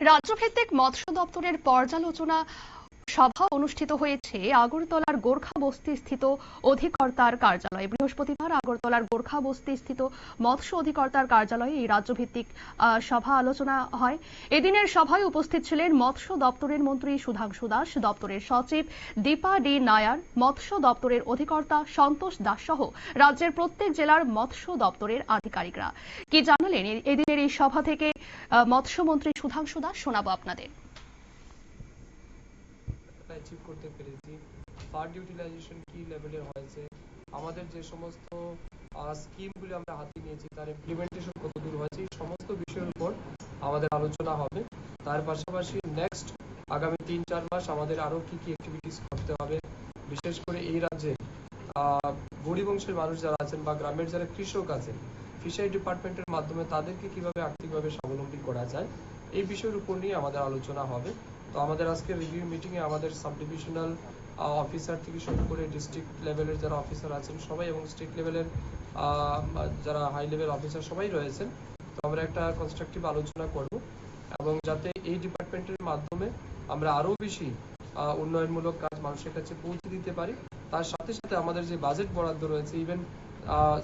রাজ্যভিত্তিক মৎস্য দপ্তরের পর্যালোচনা সভা অনুষ্ঠিত হয়েছে আগরতলার গোর্খা বস্তি স্থিত অধিকর্তার কার্যালয়ে। বৃহস্পতিবার আগরতলার গোর্খা বস্তি স্থিত মৎস্য অধিকর্তার কার্যালয়ে এই রাজ্যভিত্তিক সভা আলোচনা হয়। এদিনের সভায় উপস্থিত ছিলেন মৎস্য দপ্তরের মন্ত্রী সুধাংশু দাস, দপ্তরের সচিব দীপা ডি নায়ার, মৎস্য দপ্তরের অধিকর্তা সন্তোষ দাস সহ রাজ্যের প্রত্যেক জেলার মৎস্য দপ্তরের আধিকারিকরা। কি জানালেন এদিনের এই সভা থেকে মৎস্যমন্ত্রী সুধাংশু দাস শোনাবো আপনাদের। অ্যাচিভ করতে পেরেছি। ফান্ড ইউটিলাইজেশন কি লেভেলের হয়েছে? আমাদের যে সমস্ত স্কিমগুলি আমরা হাতে নিয়েছি, তার ইমপ্লিমেন্টেশন কত দূর হয়েছে, এই সমস্ত বিষয়ের উপর আমাদের আলোচনা হবে। তার পাশাপাশি নেক্সট আগামী তিন, চার মাস আমাদের আরও কি কি অ্যাক্টিভিটিস করতে হবে। বিশেষ করে এই রাজ্যে গরিব অংশের মানুষ যারা আছেন বা গ্রামের যারা কৃষক আছেন ফিশারি ডিপার্টমেন্টের মাধ্যমে তাদেরকে কীভাবে আর্থিকভাবে স্বাবলম্বী করা যায়, এই বিষয়ের উপর নিয়ে আমাদের আলোচনা হবে। তো আমাদের আজকে রিভিউ মিটিংয়ে আমাদের সাব ডিভিশনাল অফিসার থেকে শুরু করে ডিস্ট্রিক্ট লেভেলের যারা অফিসার আছেন সবাই এবং স্টেট লেভেলের যারা হাই লেভেল অফিসার সবাই রয়েছেন। তো আমরা একটা কনস্ট্রাকটিভ আলোচনা করব এবং যাতে এই ডিপার্টমেন্টের মাধ্যমে আমরা আরও বেশি উন্নয়নমূলক কাজ মানুষের কাছে পৌঁছে দিতে পারি। তার সাথে সাথে আমাদের যে বাজেট বরাদ্দ রয়েছে ইভেন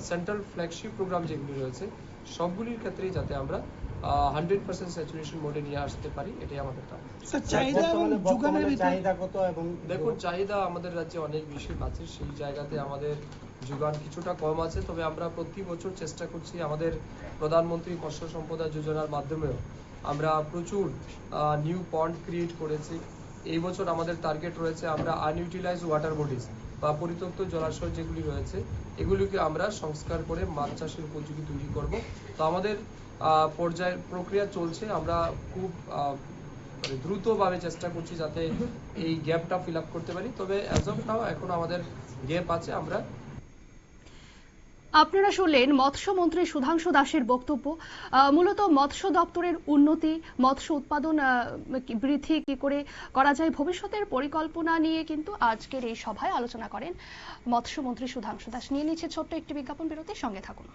সেন্ট্রাল ফ্ল্যাগশিপ প্রোগ্রাম যেগুলি রয়েছে, সবগুলির ক্ষেত্রেই যাতে আমরা হান্ড্রেড পার্সেন্ট স্যাচুরেশন মোডে নিয়ে আসতে পারি এটাই আমাদের দেখুন চাহিদা আমাদের রাজ্যে অনেক বেশি আছে সেই জায়গাতে আমাদের যোগান কিছুটা কম আছে তবে আমরা প্রতি বছর চেষ্টা করছি আমাদের প্রধানমন্ত্রী মৎস্য সম্পদা যোজনার মাধ্যমেও আমরা প্রচুর নিউ পন্ড ক্রিয়েট করেছি। এই বছর আমাদের টার্গেট রয়েছে আমরা আনইউটিলাইজ ওয়াটার বডিজ বা পরিত্যক্ত জলাশয় যেগুলি রয়েছে, এগুলিকে আমরা সংস্কার করে মাছ চাষের উপযোগী তৈরি করব। তো আমাদের পর্যায়ের পর্যায় প্রক্রিয়া চলছে, আমরা খুব মানে দ্রুতভাবে চেষ্টা করছি যাতে এই গ্যাপটা ফিল আপ করতে পারি। তবে অ্যাজ অফ নাও এখন আমাদের গ্যাপ আছে, আমরা আপনারা শুনলেন মৎস্যমন্ত্রী সুধাংশু দাসের বক্তব্য মূলত মৎস্য দপ্তরের উন্নতি, মৎস্য উৎপাদন বৃদ্ধি কি করে করা যায়, ভবিষ্যতের পরিকল্পনা নিয়ে কিন্তু আজকের এই সভায় আলোচনা করেন মৎস্যমন্ত্রী সুধাংশু দাস। নিয়ে নিচ্ছে ছোট্ট একটি বিজ্ঞাপন বিরতির সঙ্গে থাকুন।